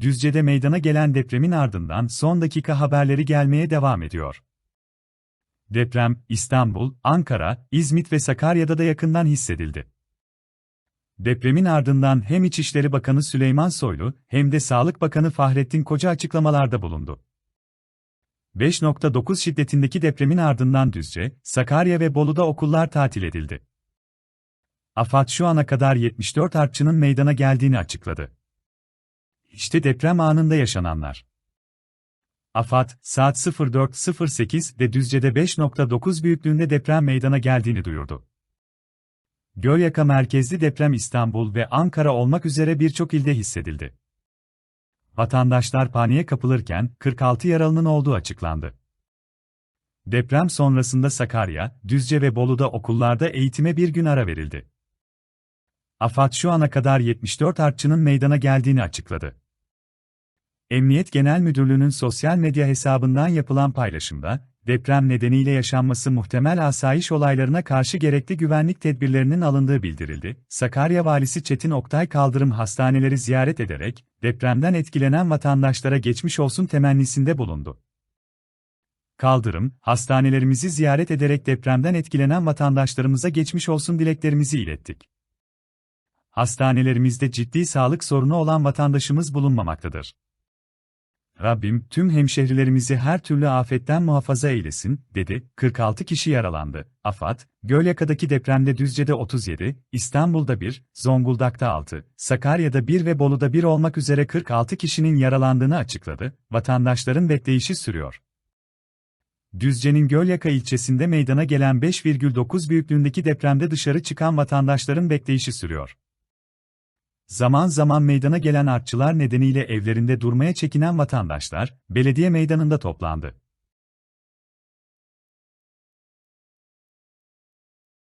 Düzce'de meydana gelen depremin ardından son dakika haberleri gelmeye devam ediyor. Deprem, İstanbul, Ankara, İzmit ve Sakarya'da da yakından hissedildi. Depremin ardından hem İçişleri Bakanı Süleyman Soylu hem de Sağlık Bakanı Fahrettin Koca açıklamalarda bulundu. 5.9 şiddetindeki depremin ardından Düzce, Sakarya ve Bolu'da okullar tatil edildi. AFAD şu ana kadar 74 artçının meydana geldiğini açıkladı. İşte deprem anında yaşananlar. AFAD, saat 04.08'de Düzce'de 5.9 büyüklüğünde deprem meydana geldiğini duyurdu. Gölyaka merkezli deprem İstanbul ve Ankara olmak üzere birçok ilde hissedildi. Vatandaşlar paniğe kapılırken 46 yaralının olduğu açıklandı. Deprem sonrasında Sakarya, Düzce ve Bolu'da okullarda eğitime bir gün ara verildi. AFAD şu ana kadar 74 artçının meydana geldiğini açıkladı. Emniyet Genel Müdürlüğü'nün sosyal medya hesabından yapılan paylaşımda, deprem nedeniyle yaşanması muhtemel asayiş olaylarına karşı gerekli güvenlik tedbirlerinin alındığı bildirildi. Sakarya Valisi Çetin Oktay Kaldırım hastaneleri ziyaret ederek, depremden etkilenen vatandaşlara geçmiş olsun temennisinde bulundu. Kaldırım, hastanelerimizi ziyaret ederek depremden etkilenen vatandaşlarımıza geçmiş olsun dileklerimizi ilettik. Hastanelerimizde ciddi sağlık sorunu olan vatandaşımız bulunmamaktadır. Rabbim tüm hemşehrilerimizi her türlü afetten muhafaza eylesin, dedi. 46 kişi yaralandı. AFAD, Gölyaka'daki depremde Düzce'de 37, İstanbul'da 1, Zonguldak'ta 6, Sakarya'da 1 ve Bolu'da 1 olmak üzere 46 kişinin yaralandığını açıkladı. Vatandaşların bekleyişi sürüyor. Düzce'nin Gölyaka ilçesinde meydana gelen 5,9 büyüklüğündeki depremde dışarı çıkan vatandaşların bekleyişi sürüyor. Zaman zaman meydana gelen artçılar nedeniyle evlerinde durmaya çekinen vatandaşlar, belediye meydanında toplandı.